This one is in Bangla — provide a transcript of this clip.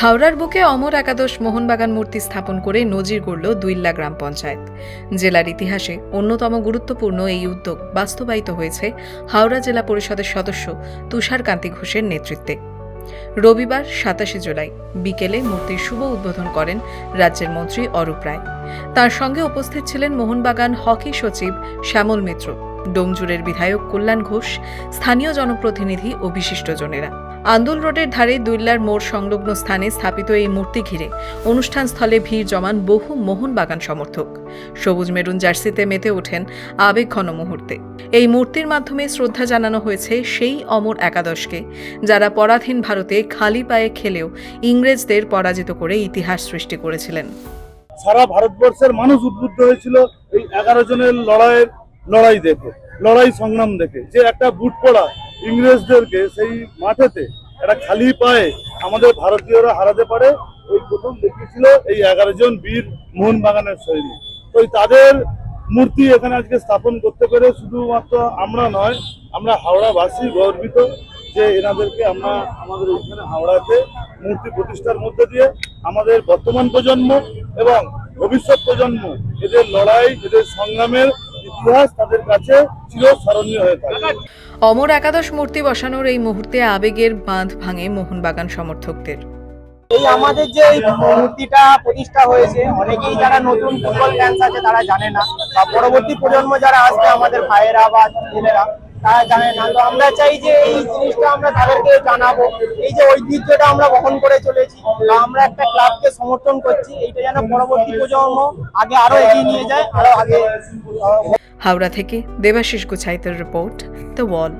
হাওড়ার বুকে অমর একাদশ মোহনবাগান মূর্তি স্থাপন করে নজির গড়ল দুইল্লা গ্রাম পঞ্চায়েত। জেলার ইতিহাসে অন্যতম গুরুত্বপূর্ণ এই উদ্যোগ বাস্তবায়িত হয়েছে হাওড়া জেলা পরিষদের সদস্য তুষারকান্তি ঘোষের নেতৃত্বে। রবিবার সাতাশে জুলাই বিকেলে মূর্তির শুভ উদ্বোধন করেন রাজ্যের মন্ত্রী অরূপ রায়। তার সঙ্গে উপস্থিত ছিলেন মোহনবাগান হকি সচিব শ্যামল মিত্র। ডোমজুরের বিধায়ক কল্যাণ ঘোষ, স্থানীয় জনপ্রতিনিধি ও বিশিষ্টজনেরা। আন্দোল রোডের ধারে দুইল্লার মোড় সংলগ্ন স্থানে স্থাপিত এই মূর্তি ঘিরে অনুষ্ঠান স্থলে ভিড় জমান বহু মোহনবাগান সমর্থক। সবুজ মেরুন জার্সিতে মেতে ওঠেন আবেগঘন মুহূর্তে। এই মূর্তির মাধ্যমে শ্রদ্ধা জানানো হয়েছে সেই অমর একাদশকে, যারা পরাধীন ভারতে খালি পায়ে খেলেও ইংরেজদের পরাজিত করে ইতিহাস সৃষ্টি করেছিলেন। সারা ভারতবর্ষের মানুষ উদ্বুদ্ধ হয়েছিল এই এগারো জনের লড়াইয়ের লড়াই দেখে, লড়াই সংগ্রাম দেখে। যে একটা বুট পড়া ইংরেজদেরকে সেই মাঠেতে একটা খালি পায়ে আমাদের ভারতীয়রা হারাতে পারে, ওই প্রথম দেখিয়েছিল এই এগারো জন বীর মোহনবাগানের সৈনিক। তো তাদের মূর্তি এখানে আজকে স্থাপন করতে পেরে শুধুমাত্র আমরা নয়, আমরা হাওড়াবাসী গর্বিত যে এনাদেরকে আমরা আমাদের এখানে হাওড়াতে মূর্তি প্রতিষ্ঠার মধ্যে দিয়ে আমাদের বর্তমান প্রজন্ম এবং ভবিষ্যৎ প্রজন্ম এদের লড়াই, এদের সংগ্রামের ইতিহাস তাদের কাছে চিরস্মরণীয় হয়ে থাকে। অমর একাদশ মূর্তি বসানোর এই মুহূর্তে আবেগের বাঁধ ভাঙে মোহনবাগান সমর্থকদের। এই আমাদের যে এই মূর্তিটা প্রতিষ্ঠা হয়েছে অনেকেই যারা নতুন ফুটবল ফ্যান্স আছে তারা জানে না বা পরবর্তী প্রজন্ম যারা আসবে আমাদের ভাইয়েরা বা ছেলেরা তারা জানে না। তো আমরা চাই যে এই জিনিসটা আমরা তাদেরকে জানাব। এই যে ঐতিহ্যটা আমরা বহন করে চলেছি আমরা একটা ক্লাবকে সমর্থন করছি, এইটা যেন পরবর্তী প্রজন্ম আগে আরও এগিয়ে নিয়ে যায়, আরও আগে হাওড়া থেকে দেবাশিস গুছাইতের রিপোর্ট দ্য ওয়াল